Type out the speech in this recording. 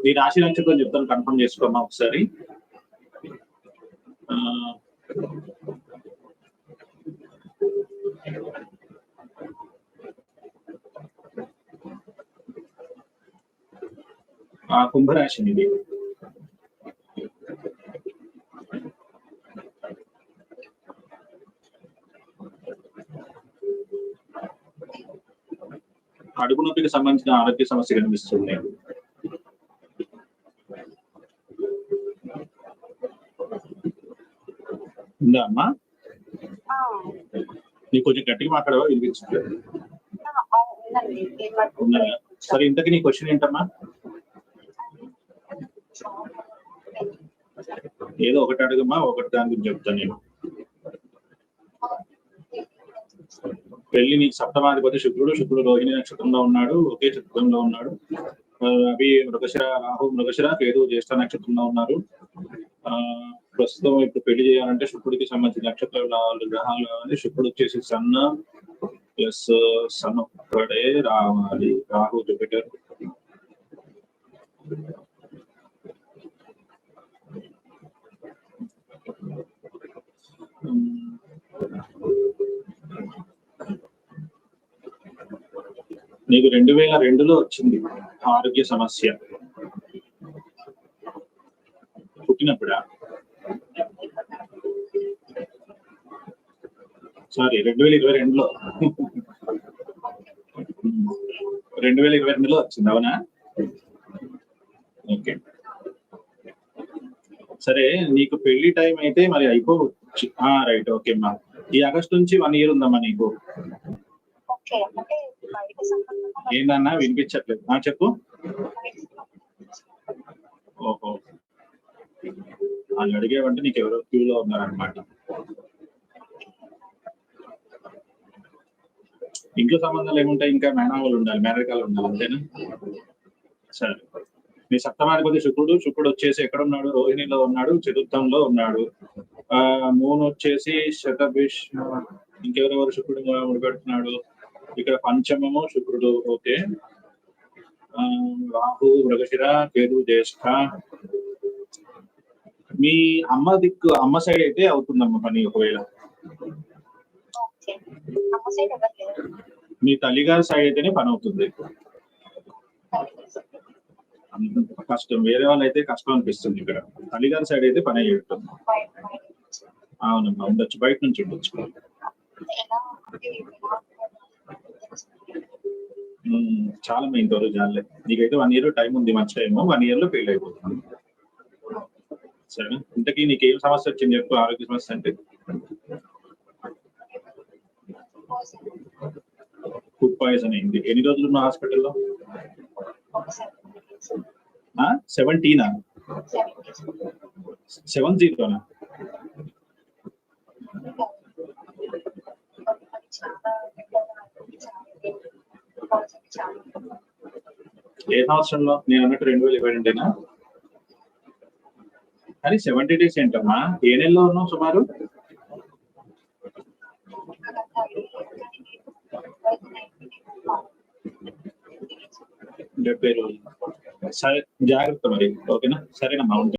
మీ రాశి నక్షత్రం చెప్తాను కన్ఫర్మ్ చేసుకోమా ఒకసారి. ఆ, కుంభరాశి ఇది కడుపు నొప్పికి సంబంధించిన ఆరోగ్య సమస్య కనిపిస్తుంది. ఉందా అమ్మా? నీకు కొంచెం గట్టిగా మాట్లాడవా? ఉందా సరే ఇంతకీ నీ క్వశ్చన్ ఏంటమ్మా? ఏదో ఒకటి అడుగమ్మా ఒకటి దాని గురించి చెప్తాను నేను. పెళ్ళి నీకు సప్తమాధిపతి శుక్రుడు శుక్రుడు రోహిణి నక్షత్రంలో ఉన్నాడు ఒకే చిత్రంలో ఉన్నాడు. అవి మృగశిర రాహు మృగశిర కేతు జ్యేష్ఠ నక్షత్రంలో ఉన్నారు. ఆ ప్రస్తుతం ఇప్పుడు పెళ్ళి చేయాలంటే శుక్రుడికి సంబంధించిన నక్షత్రాలు గ్రహాలు కావాలి. శుక్రుడు వచ్చేసి సన్న ప్లస్ సన్ ఒక్కడే రావాలి. రాహు జూపిటర్. నీకు రెండు వేల రెండులో వచ్చింది ఆరోగ్య సమస్య. పుట్టినప్పుడా? సారీ రెండు వేల ఇరవై రెండులో. రెండు వేల ఇరవై రెండులో వచ్చింది అవునా? ఓకే. సరే నీకు పెళ్ళి టైం అయితే మరి అయిపోవచ్చు. రైట్ ఓకే అమ్మా. ఈ ఆగస్ట్ నుంచి వన్ ఇయర్ ఉందమ్మా నీకు. ఏందన్నా? వినిపించట్లేదు. నా చెప్పు. ఓహో. వాళ్ళు అడిగేవంటే నీకు ఎవరో క్యూలో ఉన్నారనమాట ఇంట్లో సంబంధాలు ఏముంటాయి? ఇంకా మేనవాళ్ళు ఉండాలి మేనరికాలు ఉండాలి అంతేనా? సరే. మీ సప్తమాధిపతి శుక్రుడు శుక్రుడు వచ్చేసి ఎక్కడ ఉన్నాడు రోహిణిలో ఉన్నాడు చతుర్థంలో ఉన్నాడు. ఆ మూన్ వచ్చేసి శతభిష్ ఇంకెవరెవరు శుక్రుడు ముడిపెడుతున్నాడు? ఇక్కడ పంచమము శుక్రుడు ఓకే. రాహు మృగశిర కేతు జ్యేష్ఠ. మీ అమ్మ దిక్కు అమ్మ సైడ్ అయితే అవుతుందమ్మ పని ఒకవేళ. మీ తల్లిగారి సైడ్ అయితేనే పని అవుతుంది. కష్టం వేరే వాళ్ళు అయితే కష్టం అనిపిస్తుంది ఇక్కడ. తల్లిగారి సైడ్ అయితే పని నుంచి. అవునమ్మా ఉండొచ్చు బయట నుంచి ఉండొచ్చు. చాలా మీ ఇంతవరకు జాలే. నీకైతే వన్ ఇయర్ టైం ఉంది మంచి టైం వన్ ఇయర్లో ఫెయిల్ అయిపోతుంది. సరే ఇంతకీ నీకు ఏం సమస్య వచ్చింది చెప్పు ఆరోగ్య సమస్య అంటే? ఫుడ్ పాయిజన్ అయింది. ఎన్ని రోజులు ఉన్న హాస్పిటల్లో? సెవెంటీనా సెవెన్ జీరోనా ఏ సంవత్సరంలో? నేను అన్నట్టు రెండు వేల ఇరవై రెండేనా? కానీ సెవెంటీ డేస్ ఏంటమ్మా? ఏ నెలలో ఉన్నావు సుమారు? డెబ్బై రోజులు. సరే జాగ్రత్త మరి. ఓకేనా? సరేనమ్మా ఉంటా.